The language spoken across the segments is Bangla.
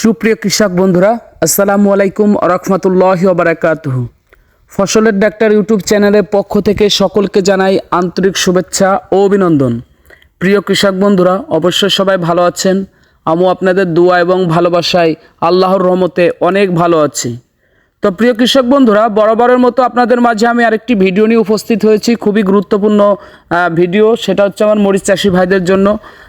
সুপ্রিয় কৃষক বন্ধুরা, আসসালামু আলাইকুম রহমতুল্লাহ বারাকাতুহ। ফসলের ডাক্তার ইউটিউব চ্যানেলের পক্ষ থেকে সকলকে জানাই আন্তরিক শুভেচ্ছা ও অভিনন্দন। প্রিয় কৃষক বন্ধুরা, অবশ্যই সবাই ভালো আছেন। আমিও আপনাদের দোয়া এবং ভালোবাসায় আল্লাহর রহমতে অনেক ভালো আছি। তো প্রিয় কৃষক বন্ধুরা, বরাবরের মতো আপনাদের মাঝে আমি আরেকটি ভিডিও নিয়ে উপস্থিত হয়েছি। খুবই গুরুত্বপূর্ণ ভিডিও, সেটা হচ্ছে আমার মরিচ চাষি ভাইদের জন্য।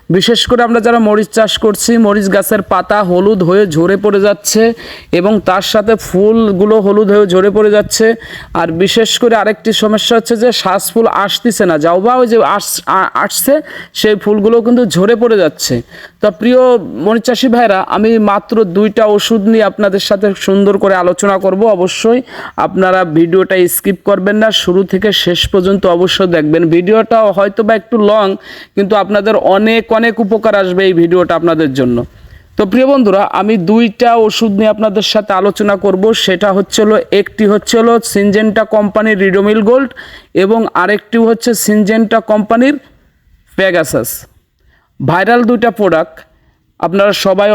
বিশেষ করে আমরা যারা মরিচ চাষ করছি, মরিচ গাছের পাতা হলুদ হয়ে ঝরে পড়ে যাচ্ছে এবং তার সাথে ফুলগুলো হলুদ হয়ে ঝরে পড়ে যাচ্ছে। আর বিশেষ করে আরেকটি সমস্যা হচ্ছে যে শ্বাস ফুল আসতেছে না। যাও বা ওই যে আস- আসছে, সেই ফুলগুলো কিন্তু ঝরে পড়ে যাচ্ছে। তো প্রিয় মরিচ চাষি ভাইরা, আমি মাত্র দুইটা ওষুধ নিয়ে আপনাদের সাথে সুন্দর করে আলোচনা করব। অবশ্যই আপনারা ভিডিওটা স্কিপ করবেন না, শুরু থেকে শেষ পর্যন্ত অবশ্যই দেখবেন। ভিডিওটা হয়তো বা একটু লং, কিন্তু আপনাদের অনেক অনেক উপকার আসবে এই ভিডিওটা আপনাদের জন্য। তো প্রিয় বন্ধুরা, আমি দুইটা ওষুধ নিয়ে আপনাদের সাথে আলোচনা করব। সেটা হচ্ছে হলো, একটি হচ্ছে হলো সিনজেন্টা কোম্পানির রিডোমিল গোল্ড এবং আরেকটি হচ্ছে সিনজেন্টা কোম্পানির প্যাগাসাস ভাইরাল দুইটা প্রোডাক্ট আপনারা সবাই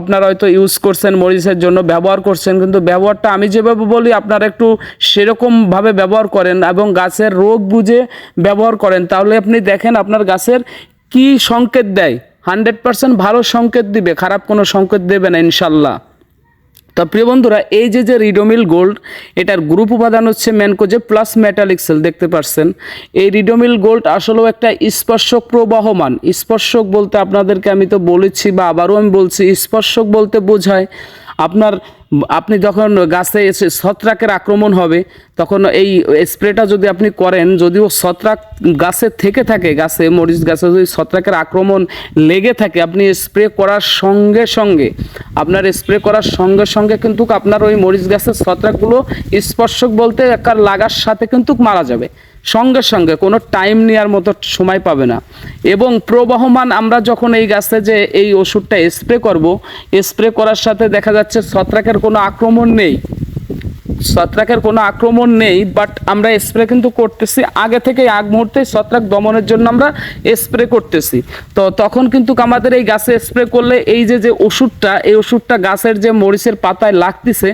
আপনারা হয়তো ইউজ করছেন, মরিচের জন্য ব্যবহার করছেন, কিন্তু ব্যবহারটা আমি যেভাবে বলি, আপনারা একটু সেরকমভাবে ব্যবহার করেন এবং গাছের রোগ বুঝে ব্যবহার করেন। তাহলে আপনি দেখেন আপনার গাছের কি সংকেত দেয়? হান্ড্রেড পার্সেন্ট ভালো সংকেত দিবে, খারাপ কোনো সংকেত দেবে না, ইনশাল্লাহ। তো প্রিয় বন্ধুরা, এই যে যে রিডোমিল গোল্ড এটার গ্রুপ উপাদান হচ্ছে ম্যানকোজে প্লাস মেটালিক সেল দেখতে পাচ্ছেন এই রিডোমিল গোল্ড আসলেও একটা স্পর্শক প্রবাহমান। স্পর্শক বলতে আপনাদেরকে আমি তো বলেছি বা আবারও আমি বলছি, স্পর্শক বলতে বোঝায় আপনার আপনি যখন গাছে ছত্রাকের আক্রমণ হবে, তখন এই স্প্রেটা যদি আপনি করেন, যদিও ছত্রাক গাছে থেকে থাকে, গাছে, মরিচ গাছে যদি ছত্রাকের আক্রমণ লেগে থাকে, আপনি স্প্রে করার সঙ্গে সঙ্গে, আপনার স্প্রে করার সঙ্গে সঙ্গে কিন্তু আপনার ওই মরিচ গাছের ছত্রাকগুলো স্পর্শক বলতে একার লাগার সাথে কিন্তু মারা যাবে। সঙ্গে সঙ্গে, কোনো টাইম নেওয়ার মতো সময় পাবে না। এবং প্রবাহমান আমরা যখন এই গাছে যে এই ওষুধটা স্প্রে করব, স্প্রে করার সাথে দেখা যাচ্ছে ছত্রাকের কোনো আক্রমণ নেই। ছত্রাকের কোনো আক্রমণ নেই বাট আমরা স্প্রে কিন্তু করতেছি। আগে থেকে আগ মুহূর্তে ছত্রাক দমনের জন্য আমরা স্প্রে করতেছি। তো তখন কিন্তু আমাদের এই গাছে স্প্রে করলে এই যে যে ওষুধটা, এই ওষুধটা গাছের যে মরিচের পাতায় লাগতেছে,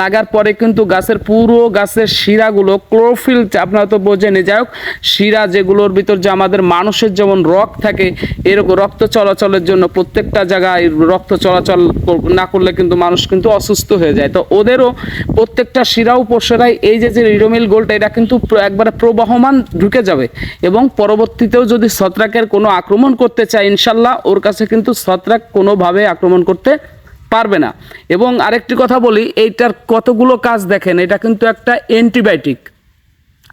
লাগার পরে কিন্তু গাছের পুরো গাছের শিরাগুলো ক্লোরোফিল আপনারা তো বোঝেনি যাই হোক, শিরা যেগুলোর ভিতর যে আমাদের মানুষের যেমন রক্ত থাকে, এরকম রক্ত চলাচলের জন্য প্রত্যেকটা জায়গায় রক্ত চলাচল না করলে কিন্তু মানুষ কিন্তু অসুস্থ হয়ে যায়। তো ওদেরও প্রত্যেকটা শিরা উপশিরায় এই যে যে রিডোমিল গোলটা, এটা কিন্তু একবারে প্রবাহমান ঢুকে যাবে। এবং পরবর্তীতেও যদি ছত্রাকের কোনো আক্রমণ করতে চায়, ইনশাল্লাহ ওর কাছে কিন্তু ছত্রাক কোনোভাবে আক্রমণ করতে পারবে না। এবং আরেকটি কথা বলি, এইটার কতগুলো কাজ দেখেন, এটা কিন্তু একটা অ্যান্টিবায়োটিক।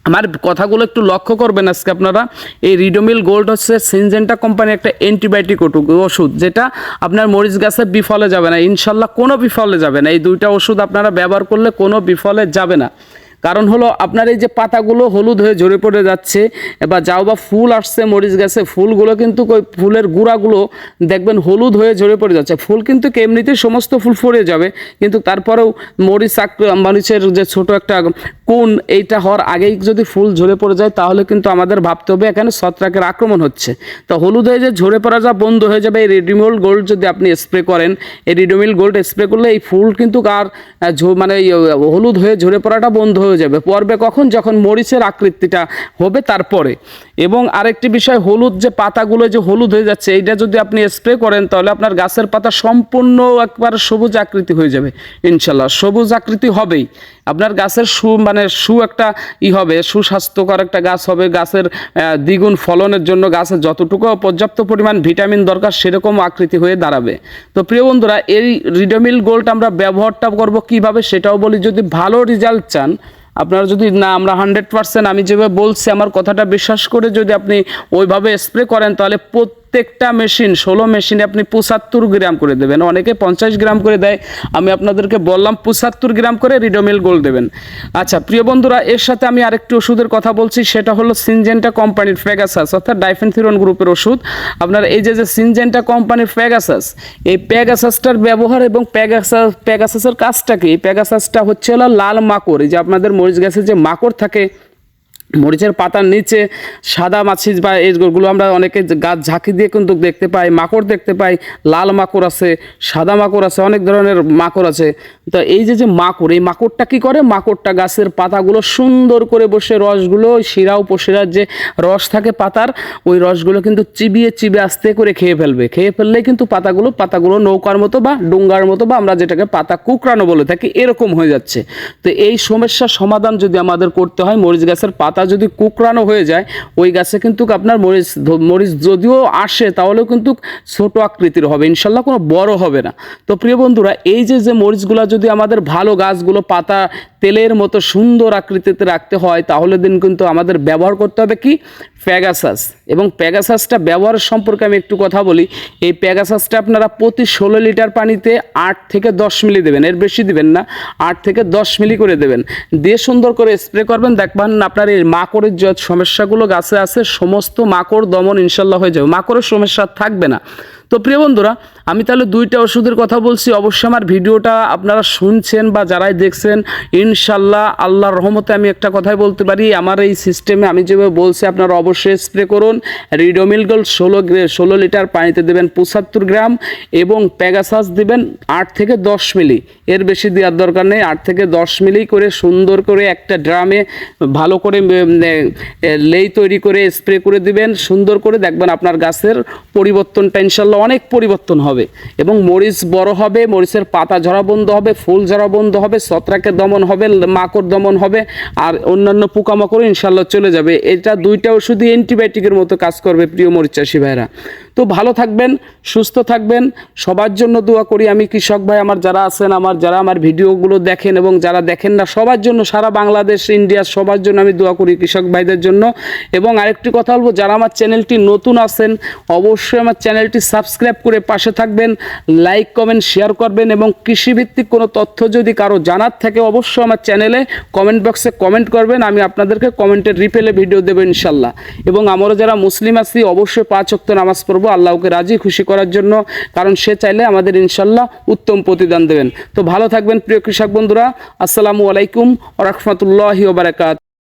আমার কথাগুলো একটু লক্ষ্য করবেন আজকে আপনারা। এই রিডোমিল গোল্ড হচ্ছে সিনজেন্টা কোম্পানির একটা অ্যান্টিবায়োটিক ওষুধ, যেটা আপনার মরিচ গাছে বিফলে যাবে না। ইনশাল্লাহ কোনো বিফলে যাবে না। এই দুইটা ওষুধ আপনারা ব্যবহার করলে কোনো বিফলে যাবে না। কারণ হলো আপনার এই যে পাতাগুলো হলুদ হয়ে ঝরে পড়ে যাচ্ছে, বা যাও বা ফুল আসছে, মরিচ গাছে, ফুলগুলো কিন্তু ওই ফুলের গুঁড়াগুলো দেখবেন হলুদ হয়ে ঝরে পড়ে যাচ্ছে। ফুল কিন্তু এমনিতেই সমস্ত ফুল ফরে যাবে, কিন্তু তারপরেও মরিচ মরিচের যে ছোট একটা কোন এইটা হওয়ার আগেই যদি ফুল ঝরে পড়ে যায়, তাহলে কিন্তু আমাদের ভাবতে হবে এখানে ছত্রাকের আক্রমণ হচ্ছে। তো হলুদ হয়ে যে ঝরে পড়া যা বন্ধ হয়ে যাবে, এই রেডিমিল গোল্ড যদি আপনি স্প্রে করেন, এই রেডিমিল গোল্ড স্প্রে করলে এই ফুল কিন্তু আর মানে হলুদ হয়ে ঝরে পড়াটা বন্ধ হয়ে যাবে। পর্বে কখন? যখন মরিচের আকৃতিটা হবে তারপরে। এবং আরেকটি বিষয়, হলুদ যে পাতাগুলো, যে হলুদ হয়ে যাচ্ছে, এইটা যদি আপনি স্প্রে করেন, তাহলে আপনার গাছের পাতা সম্পূর্ণ একবার সবুজ আকৃতি হয়ে যাবে ইনশাল্লাহ সবুজ আকৃতি হবেই। আপনার গাছের সু মানে সু একটা ই হবে, সুস্বাস্থ্যকর একটা গাছ হবে। গাছের দ্বিগুণ ফলনের জন্য গাছের যতটুকু পর্যাপ্ত পরিমাণ ভিটামিন দরকার, সেরকম আকৃতি হয়ে দাঁড়াবে। তো প্রিয় বন্ধুরা, এই রিডোমিল গোল্ড আমরা ব্যবহারটা করব কীভাবে, সেটাও বলি, যদি ভালো রেজাল্ট চান আপনারা যদি না, আমরা হান্ড্রেড পার্সেন্ট আমি যেভাবে বলছি, আমার কথাটা বিশ্বাস করে যদি আপনি ওইভাবে স্প্রে করেন, তাহলে প্রত্যেকটা মেশিন, ষোলো মেশিনে আপনি পঁচাত্তর গ্রাম করে দেবেন। অনেকে পঞ্চাশ গ্রাম করে দেয়। আমি আপনাদেরকে বললাম, পঁচাত্তর গ্রাম করে রিডোমিল গোল্ড দেবেন। আচ্ছা প্রিয় বন্ধুরা, এর সাথে আমি আরেকটি ওষুধের কথা বলছি। সেটা হলো সিনজেন্টা কোম্পানির ফ্যাগাসাস অর্থাৎ ডাইফেনথিরন গ্রুপের ওষুধ। আপনার এই যে যে সিনজেন্টা কোম্পানির প্যাগাসাস এই প্যাগাসাসটার ব্যবহার এবং প্যাগাসাস প্যাগাসাসের কাজটা কি? প্যাগাসাসটা হচ্ছে হলো লাল মাকড়। এই যে, আপনাদের মরিচ গাছে যে মাকড় থাকে মরিচের পাতার নিচে সাদা মাছি বা এইগুলো আমরা অনেকে গাছ ঝাঁকি দিয়ে কিন্তু দেখতে পাই, মাকড় দেখতে পাই, লাল মাকড় আছে, সাদা মাকড় আছে, অনেক ধরনের মাকড় আছে। তো এই যে যে মাকড়, এই মাকড়টা কি করে? মাকড়টা গাছের পাতাগুলো সুন্দর করে বসে রসগুলো শিরা উপশিরার যে রস থাকে পাতার, ওই রসগুলো কিন্তু চিবিয়ে চিবিয়ে আস্তে করে খেয়ে ফেলবে। খেয়ে ফেললে কিন্তু পাতাগুলো পাতাগুলো নৌকার মতো বা ডুঙ্গার মতো বা আমরা যেটাকে পাতা কুকরানো বলে থাকি, এরকম হয়ে যাচ্ছে। তো এই সমস্যার সমাধান যদি আমাদের করতে হয়, মরিচ গাছের পাতা যদি কুকরানো হয়ে যায়, ওই গাছে কিন্তু আপনার মরিচ মরিচ যদিও আসে, তাহলেও কিন্তু ছোট আকৃতির হবে, ইনশাল্লাহ কোনো বড় হবে না। তো প্রিয় বন্ধুরা, এই যে যে মরিচগুলো যদি আমাদের ভালো গাছগুলো, পাতা তেলের মতো সুন্দর আকৃতিতে রাখতে হয়, তাহলে দিন কিন্তু আমাদের ব্যবহার করতে হবে কি? প্যাগাসাস এবং প্যাগাসাসটা ব্যবহার সম্পর্কে আমি একটু কথা বলি। এই প্যাগাসাসটা আপনারা প্রতি ষোলো লিটার পানিতে আট থেকে দশ মিলি দেবেন। এর বেশি দেবেন না, আট থেকে দশ মিলি করে দেবেন। দিয়ে সুন্দর করে স্প্রে করবেন। দেখবেন আপনার এই মাকড়ের যে সমস্যাগুলো গাছে আছে, সমস্ত মাকড় দমন ইনশাল্লাহ হয়ে যাবে। মাকড়ের সমস্যা থাকবে না। তো প্রিয় বন্ধুরা আমি তাহলে দুইটা ওষুধের কথা বলছি। অবশ্যই আমার ভিডিওটা আপনারা শুনছেন বা যারাই দেখছেন ইনশাল্লাহ আল্লাহর রহমতে আমি একটা কথাই বলতে পারি। আমার এই সিস্টেমে আমি যেভাবে বলছি, আপনারা অবশ্যই স্প্রে করুন। রিডোমিল গোল্ড ষোলো ষোলো লিটার পানিতে দেবেন পঁচাত্তর গ্রাম এবং প্যাগাসাস দেবেন আট থেকে দশ মিলি। এর বেশি দেওয়ার দরকার নেই, আট থেকে দশ মিলি করে সুন্দর করে একটা ড্রামে ভালো করে লেই তৈরি করে স্প্রে করে দিবেন। সুন্দর করে দেখবেন আপনার গাছের পরিবর্তনটা ইনশাল্লাহ অনেক পরিবর্তন হবে। এবং মরিচ বড় হবে, মরিচের পাতা ঝরা বন্ধ হবে, ফুল ঝরা বন্ধ হবে, ছত্রাকে দমন হবে, মাকড় দমন হবে, আর অন্যান্য পোকামাকড় ইনশাল্লাহ চলে যাবে। এটা দুইটা ওষুধই অ্যান্টিবায়োটিকের মতো কাজ করবে প্রিয় মরিচ চাষি ভাইরা তো ভালো থাকবেন, সুস্থ থাকবেন। সবার জন্য দোয়া করি আমি কৃষক ভাই, আমার যারা আছেন, আমার যারা আমার ভিডিওগুলো দেখেন এবং যারা দেখেন না, সবার জন্য সারা বাংলাদেশ, ইন্ডিয়া, সবার জন্য আমি দোয়া করি কৃষক ভাইদের জন্য। এবং আরেকটি কথা বলব, যারা আমার চ্যানেলটি নতুন আছেন, অবশ্যই আমার চ্যানেলটি সাবস্ক্রাইব করে পাশে থাকবেন লাইক কমেন্ট শেয়ার করবেন এবং কৃষিভিত্তিক কোনো তথ্য যদি কারও জানার থাকে অবশ্যই আমার চ্যানেলে কমেন্ট বক্সে কমেন্ট করবেন, আমি আপনাদেরকে কমেন্টের রিপেলে ভিডিও দেবো ইনশাল্লাহ। এবং আমরা যারা মুসলিম আছি, অবশ্যই পাঁচ অক্ত নামাজ পড়ব, আল্লাহকে রাজি, খুশি করার জন্য, কারণ সে চাইলে আমাদের ইনশাল্লাহ উত্তম প্রতিদান দেবেন। তো ভালো থাকবেন প্রিয় কৃষক বন্ধুরা, আসসালামু আলাইকুম রহমতুল্লাহি ওবরাকাত